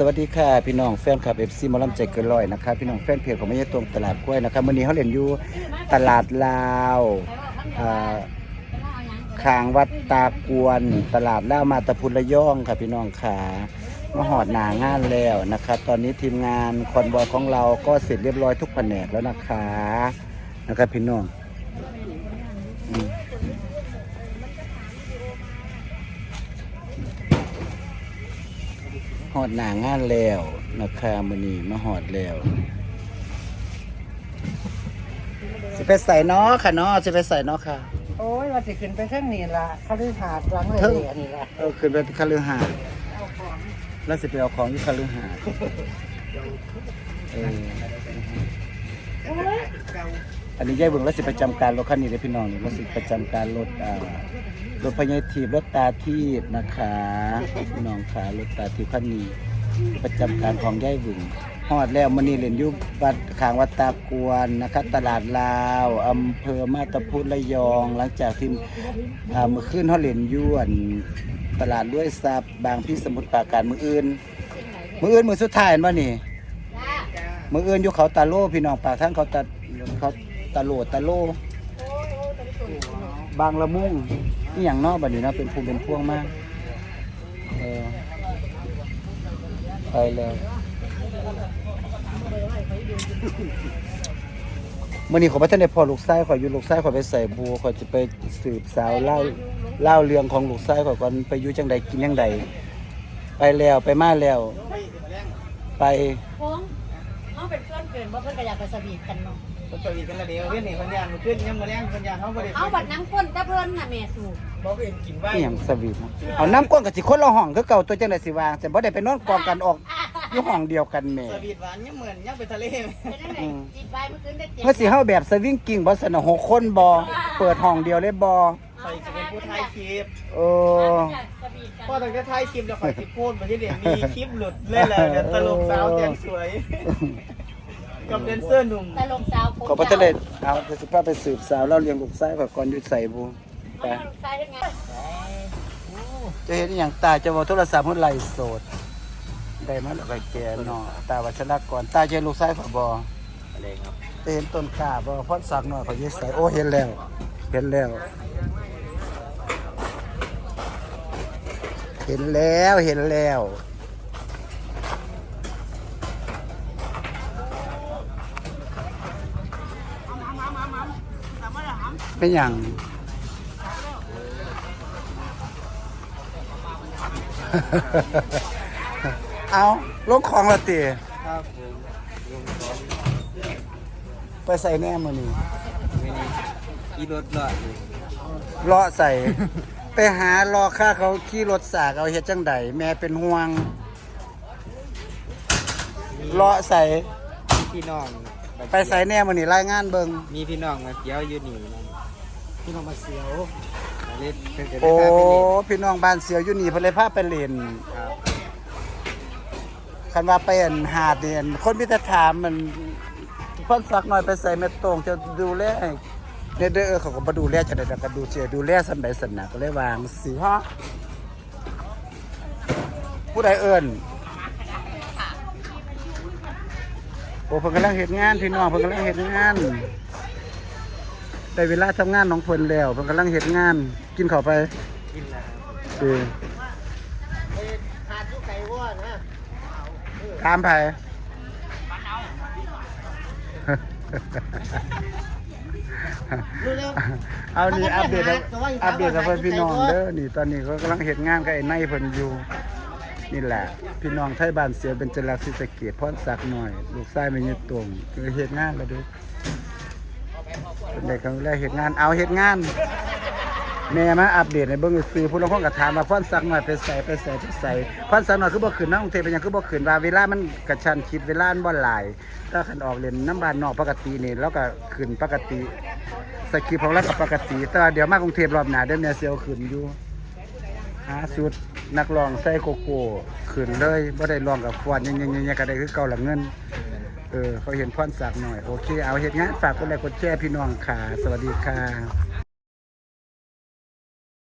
สวัสดีค่ะพี่น้องแฟนคลับเอฟซีมอลำใจเกินร้อยนะครับพี่น้องแฟนเพจของแม่ยายตรงตลาดกล้วยนะครับวันนี้เขาเรียนอยู่ตลาดลาวอ่าคางวัดตากวน ตลาดล่าวมาตะพุนระย่องค่ะพี่น้องขามาหอดหนางานแล้วนะครับตอนนี้ทีมงานคอนบอยของเราก็เสร็จเรียบร้อยทุกแผนกแล้วนะคะนะครับพี่น้องอืม ห อดหนางานแล้วนะคะมือนี้มาหอดแล้วสิไปใส่เนาะค่ะเนาะสิไปใส่เนาะค่ะ โอ้ยว่าสิขึ้นไปเท่งนี่ละเขาได้หาดหลังเลยเทิงอันนี้ละเออขึ้นไปคาลือหาดแล้วสิไปเอาของที่คาลือหาดเออ อันนี้ยายเบิ่งแล้วสิประจำการรถคันนี้เลยพี่น้องนี่แล้วสิประจำการรถอ่ารถพญาทีบรถตาทีบนะคะพี่น้องขารถตาทีบคันนี้ประจำการของยายเบิ่งฮอดแล้วมื้อนี้เล่นอยู่วัดขางวัดตากวนนะครับตลาดลาวอำเภอมาตาพุธระยอง หลังจากที่อ่ามื้อคืนเฮาเล่นอยู่อันตลาดด้วยทรัพย์บางพี่สมุทรปราการมื้ออื่น มื้ออื่นมื้อสุดท้ายเห็นบ่นี่มื้ออื่นอยู่เขาตาโลพี่น้องปากทางเขาตาเขา ตาโลตาโล บางละมุงนี่อย่างนอกบัดนี้นะเป็นภูมิเป็นพวงมากเออไปแล้วมื่อนี้ขอพระท่านได้พอลูกไส้ขอยอยู่ลูกไส้ขอยไปใส่บัวขอยจะไปสืบสาวเล่าเล่าเรื่องของลูกไส้ขอยก่อนไปอยู่จังใดกินจังใดไปแล้วไปมาแล้ว ไปพงเขาเป็น กินว่าเพื่อนก็อยากไปสวีทกันเนาะสวีทกันละเดียวเว้นนี่พันยานมาขึ้นยังมาแรงพันยานเขาบ่ได้เอาบัดน้ำก้นตะเพื่อนน่ะแม่สูบบ่เป็นกินไว้นี่อย่างสวีทเนาะเอาน้ำก้นกับสิคนละห้องคือเก่าตัวจังไดสิวางแต่บ่ได้ไปนอนกองกันออกอยู่ห้องเดียวกันแหม่สวีทหวานยังเหมือนยังไปทะเลเป็นยังไงจีบไปเมื่อคืนได้เจ็บเมื่อสิเฮาแบบสวิงกิ้งบ่สนะหกคนบ่เปิดห้องเดียวเลยบ่คอยจะเป็นผู้ถ่ายคลิปเออสวีทกันพอตั้งแต่ถ่ายคลิปแล้วคอยสิพูดมาที่เดี๋ยวมีคลิปหลุดเลยแหละเดี๋ยวตลกสาวแจ่มสวย กับแดนเซอร์หนุ่มตลกสาวผมขอพระทะเลเอาเดี๋ยวสิพาไปสืบสาวเล่าเรียงลูกชายก่อนก่อนอยู่ใส่บูไปใช่ยังไงจะเห็นอหย่างตาจะบอกโทรศัพท์เมื่อไหร่โสด ได้มาแล้วก็แก่เนาะตาวัชรกรตาเจอลูกชายขอบออะไรครับจะเห็นต้นกล้าบ่พอดสักหน่อยเขายึดใส่โอ้เห็นแล้ว เห็นแล้ว เห็นแล้วเห็นแล้ว เป็นอย่างเอาลงของละตีครับผมไปใส่แน่มือนี้ไม่นี่ขี่รถรอดอยู่เลาะใส่ ไปหารอค่าเขาขี่รถสากเอาเฮ็ดจังใดแม่เป็นห่วงเลาะใส่มีพี่น้อง ไปใส่แน่มือนี้รายงานเบิงมีพี่น้องมาเที่ยวอยู่นี่นั่น พี่น้องมาเสียวเล่นเพิ่นก็ได้โอ้พี่น้องบ้านเสียวอยู่นี่เพิ่นเลยพาไปเล่นครับคันว่าไปอันหาดเนี่อันคนมีแต่ถามมันพ่นสักหน่อยไปใส่แม่ตรงจะดูแลเด้อเดอเออเขาก็บ่ดูแลจังได๋ก็ดูเสียดูแลสันใดสันหนักก็เลยวางสิฮะผู้ใดเอิ้นโอ้เพิ่นกำลังเฮ็ดงานพี่น้องเพิ่นกำลังเฮ็ดงาน ได้เวลาทำงานของเพิ่นแล้วเพิ่นกำลังเฮ็ดงาน กินข้าวไปกินแล้วครับเออขาดอยู่ไก่ว่อนนะตามไปเอานี่อัปเดตให้อัปเดตให้เพื่อนพี่น้องเด้อนี่ตอนนี้เขากำลังเฮ็ดงานกับไอ้นายเพิ่นอยู่นี่แหละ พี่น้องไทยบ้านเสียเป็นจรักศรีสะเกดพรศักดิ์หน่อย ลูกชายแม่ยายตวงคือเฮ็ดงานแล้วเด้อ เป็นเด็กเขาแรกเฮ็ดงานเอาเฮ็ดงาน แม่มาอัปเดตในเบิ่งซื้อผู้ลางคนก็ถามว่าพรสักหน่อยไปใส่ไปใส่ไปใส่พรสักหน่อยคือบ่ขึ้นน้องเทพเป็นหยังคือบ่ขึ้นว่าเวลามันกระชันคิดเวลามันบ่หลาย ถ้าคันออกเล่นน้ำบานนอกปกตินี่แล้วก็ขึ้นปกติสคริปต์ของเราก็ปกติ แต่ว่าเดี๋ยวมากรุงเทพรอบหน้าเดี๋ยวแม่สิเอาขึ้นอยู่หาชุดนักร้องใส่โกโก้ขึ้นเลยบ่ได้ร้องกับฟอนยังๆๆๆก็ได้คือเก่าละเงิน เออเขาเห็นพรสักหน่อย โอเค เอาเห็นงานฝากกดไลค์กดแชร์พี่น้องค่ะ สวัสดีค่ะ